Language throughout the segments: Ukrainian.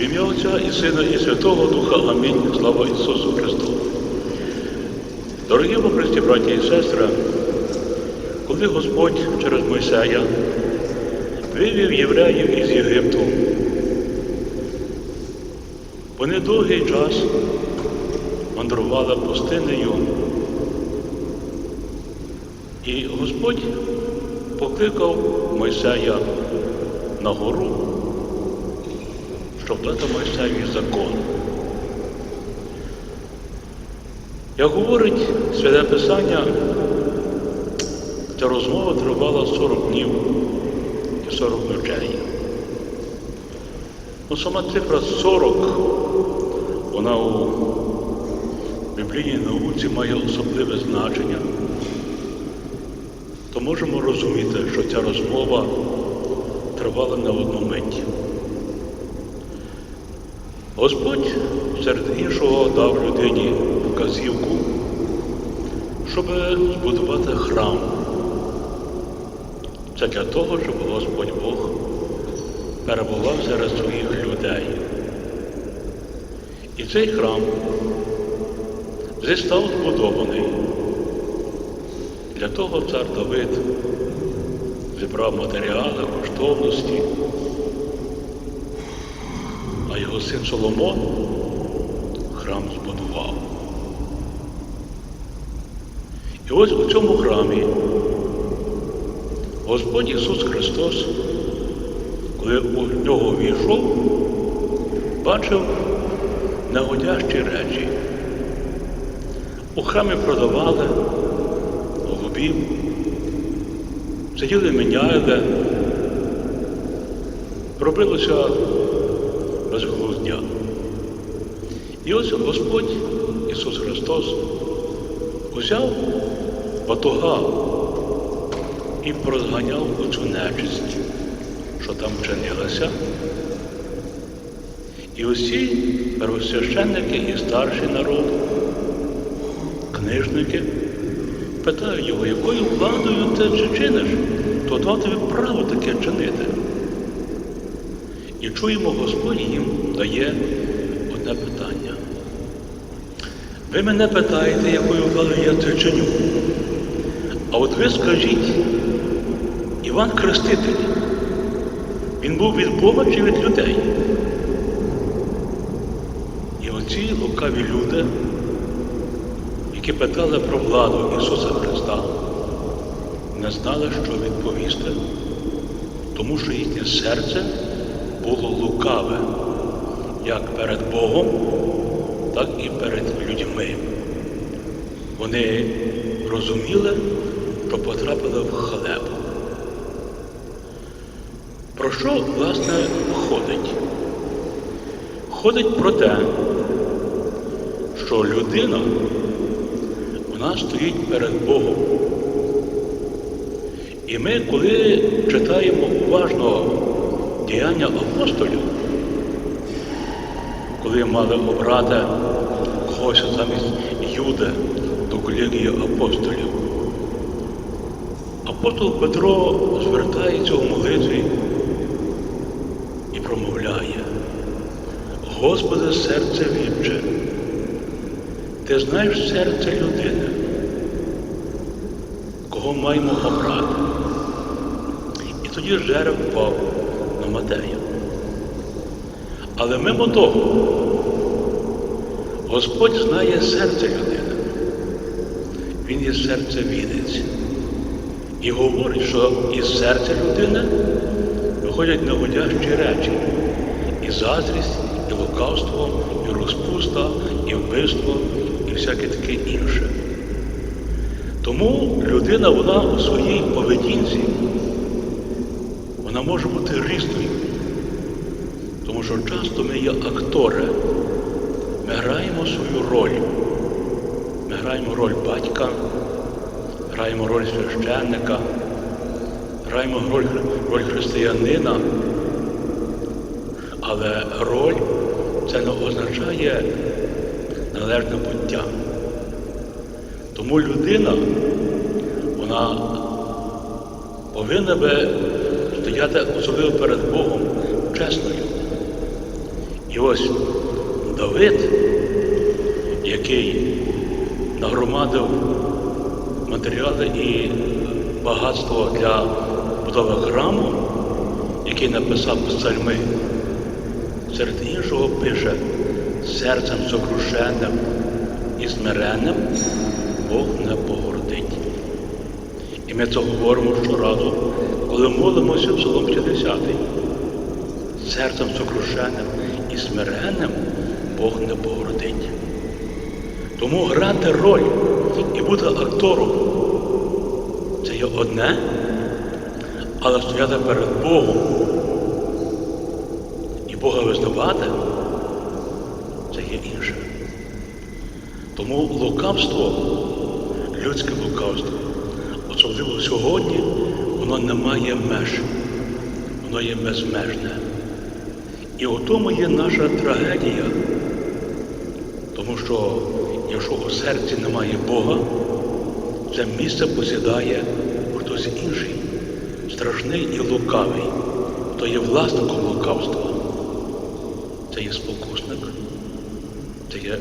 В ім'я Отця і Сина, і Святого Духа. Амінь. Слава Ісусу Христу. Дорогі во Христі, браті і сестри, коли Господь через Мойсея вивів євреїв із Єгипту, вони довгий час мандрували пустинею, і Господь покликав Мойсея на гору, щоб дати Мойсеєві закон. Як говорить Святе Писання, ця розмова тривала 40 днів і 40 ночей. Ну, сама цифра 40, вона у біблійній науці має особливе значення. То можемо розуміти, що ця розмова тривала не одну мить. Господь серед іншого дав людині вказівку, щоб збудувати храм. Це для того, щоб Господь Бог перебував серед своїх людей. І цей храм став збудований. Для того цар Давид зібрав матеріали, коштовності, його син Соломон храм збудував. І ось у цьому храмі Господь Ісус Христос, коли у нього війшов, бачив негодящі речі. У храмі продавали голубів, сиділи міняли, робилося безглуздя. І ось Господь Ісус Христос узяв батуга і прозганяв оцю нечисть, що там чинилася. І усі первосвященники і старший народ, книжники, питають його, якою владою ти це чиниш, то дав тобі право таке чинити. Чуємо, Господь їм дає одне питання. Ви мене питаєте, якою владою я це чиню. А от ви скажіть, Іван Хреститель, він був від Бога чи від людей? І оці лукаві люди, які питали про владу Ісуса Христа, не знали, що відповісти, тому що їхнє серце було лукаве як перед Богом, так і перед людьми. Вони розуміли, що потрапили в халепу. Про що, власне, ходить? Ходить про те, що людина, вона стоїть перед Богом. І ми, коли читаємо уважно діяння апостолів, коли мали обрати когось замість Юди до колегії апостолів, апостол Петро звертається у молитві і промовляє, Господи, серце віче, ти знаєш серце людини, кого маємо обрати. І тоді жереб впав на Матея. Але мимо того, Господь знає серце людини. Він є серце вінець. І говорить, що із серця людини виходять негодящі речі. І заздрість, і лукавство, і розпуста, і вбивство, і всяке таке інше. Тому людина, вона у своїй поведінці, вона може бути різною. Тому що часто ми є актори. Ми граємо свою роль. Ми граємо роль батька, граємо роль священника, граємо роль, роль християнина. Але роль це не означає належне буття. Тому людина, вона повинна би стояти особливо перед Богом чесною. І ось Давид, який нагромадив матеріали і багатство для будови храму, який написав псальми, серед іншого пише серцем сокрушеним і смиренним Бог не погордить. І ми це говоримо щоразу, коли молимося Псалом 50. Серцем сокрушеним і смиренним Бог не погордить. Тому грати роль і бути актором це є одне, але стояти перед Богом і Бога визнавати це є інше. Тому лукавство, людське лукавство, особливо сьогодні, воно не має меж, воно є безмежне. І у тому є наша трагедія. Тому що якщо у серці немає Бога, це місце посідає хтось інший, страшний і лукавий, хто є власником лукавства. Це є спокусник, це є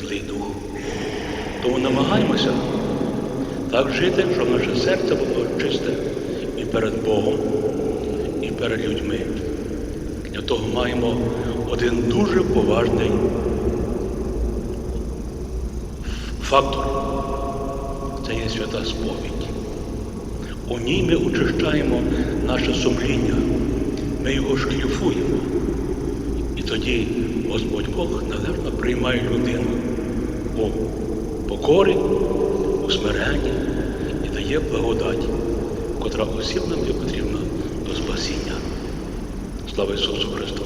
злий дух. Тому намагаємося так жити, щоб наше серце було чисте і перед Богом, і перед людьми. Для того маємо один дуже поважний фактор. Це є свята сповідь. У ній ми очищаємо наше сумління, ми його шліфуємо. І тоді Господь Бог належно приймає людину у покорі, у і дає благодать, котра усім нам є потрібна до спасіння. Слава Ісусу Христу!